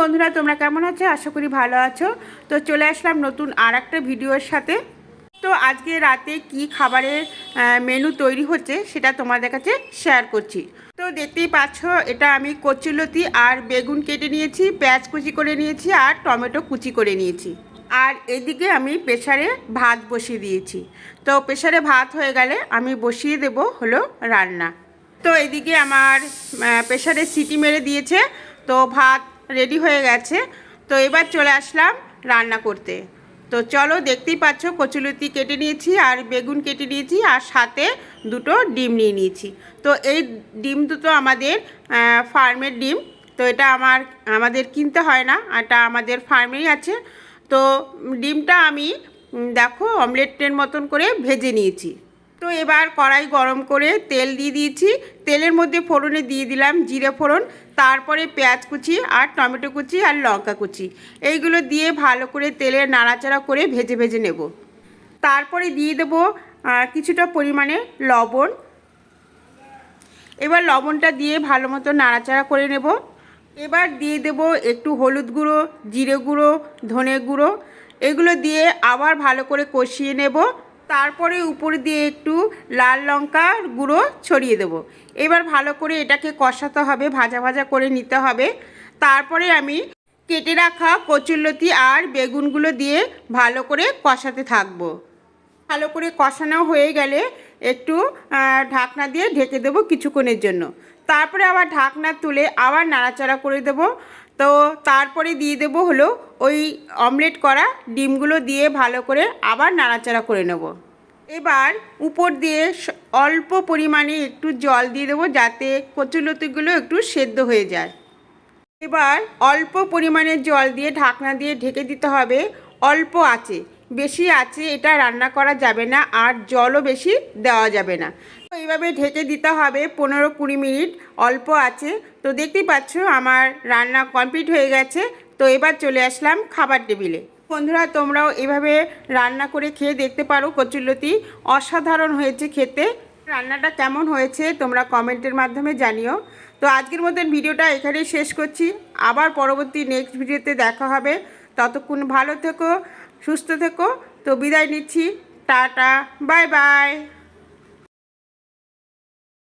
বন্ধুরা, তোমরা কেমন আছো? আশা করি ভালো আছো। তো চলে আসলাম নতুন আর একটা ভিডিওর সাথে। তো আজকে রাতে কি খাবারের মেনু তৈরি হচ্ছে সেটা তোমাদের কাছে শেয়ার করছি। তো দেখতেই পাচ্ছ, এটা আমি কচুলতি আর বেগুন কেটে নিয়েছি, পেঁয়াজ কুচি করে নিয়েছি আর টমেটো কুচি করে নিয়েছি। আর এদিকে আমি প্রেসারে ভাত বসিয়ে দিয়েছি। তো প্রেসারে ভাত হয়ে গেলে আমি বসিয়ে দেব হলো রান্না। তো এদিকে আমার প্রেসারে সিটি মেরে দিয়েছে। তো ভাত রেডি হয়ে গেছে। তো এবার চলে আসলাম রান্না করতে। তো চলো দেখতেই পাচ্ছ কচুলতি কেটে নিয়েছি আর বেগুন কেটে নিয়েছি আর সাথে দুটো ডিম নিয়ে নিয়েছি। তো এই ডিম দুটো আমাদের ফার্মের ডিম। তো এটা আমার, আমাদের কিনতে হয় না, এটা আমাদের ফার্মেই আছে। তো ডিমটা আমি দেখো অমলেটের মতন করে ভেজে নিয়েছি। তো এবার কড়াই গরম করে তেল দিয়ে দিয়েছি। তেলের মধ্যে ফোড়নে দিয়ে দিলাম জিরে ফোড়ন, তারপরে পেঁয়াজ কুচি আর টমেটো কুচি আর লঙ্কা কুচি। এইগুলো দিয়ে ভালো করে তেলে নাড়াচাড়া করে ভেজে ভেজে নেব। তারপরে দিয়ে দেবো কিছুটা পরিমাণে লবণ। এবার লবণটা দিয়ে ভালো মতো নাড়াচাড়া করে নেব। এবার দিয়ে দেব একটু হলুদ গুঁড়ো, জিরে গুঁড়ো, ধনে গুঁড়ো। এগুলো দিয়ে আবার ভালো করে কষিয়ে নেব। তারপরে উপরে দিয়ে একটু লাল লঙ্কার গুঁড়ো ছড়িয়ে দেব। এবার ভালো করে এটাকে কষাতে হবে, ভাজা ভাজা করে নিতে হবে। তারপরে আমি কেটে রাখা কচুরলতি আর বেগুনগুলো দিয়ে ভালো করে কষাতে থাকব। ভালো করে কষানো হয়ে গেলে একটু ঢাকনা দিয়ে ঢেকে দেবো কিছুক্ষণের জন্য। তারপরে আবার ঢাকনা তুলে আবার নাড়াচাড়া করে দেব। তো তারপরে দিয়ে দেবো হলো ওই অমলেট করা ডিমগুলো দিয়ে ভালো করে আবার নাড়াচাড়া করে নেব। এবার উপর দিয়ে অল্প পরিমাণে একটু জল দিয়ে দেবো যাতে কচুলতিগুলো একটু সেদ্ধ হয়ে যায়। এবার অল্প পরিমাণে জল দিয়ে ঢাকনা দিয়ে ঢেকে দিতে হবে অল্প আছে বেশি আছে, এটা রান্না করা যাবে না আর জলও বেশি দেওয়া যাবে না। তো এইভাবে ঢেকে দিতে হবে পনেরো কুড়ি মিনিট, অল্প আছে। তো দেখতেই পাচ্ছ আমার রান্না কমপ্লিট হয়ে গেছে। তো এবার চলে আসলাম খাবার টেবিলে। বন্ধুরা, তোমরাও এভাবে রান্না করে খেয়ে দেখতে পারো কচুরলতি। অসাধারণ হয়েছে খেতে। রান্নাটা কেমন হয়েছে তোমরা কমেন্টের মাধ্যমে জানিও। তো আজকের মতন ভিডিওটা এখানেই শেষ করছি। আবার পরবর্তী নেক্সট ভিডিওতে দেখা হবে। ততক্ষণ ভালো থেকো। সুস্থ থেকো। তো বিদায় নিচ্ছি। Tata bye bye.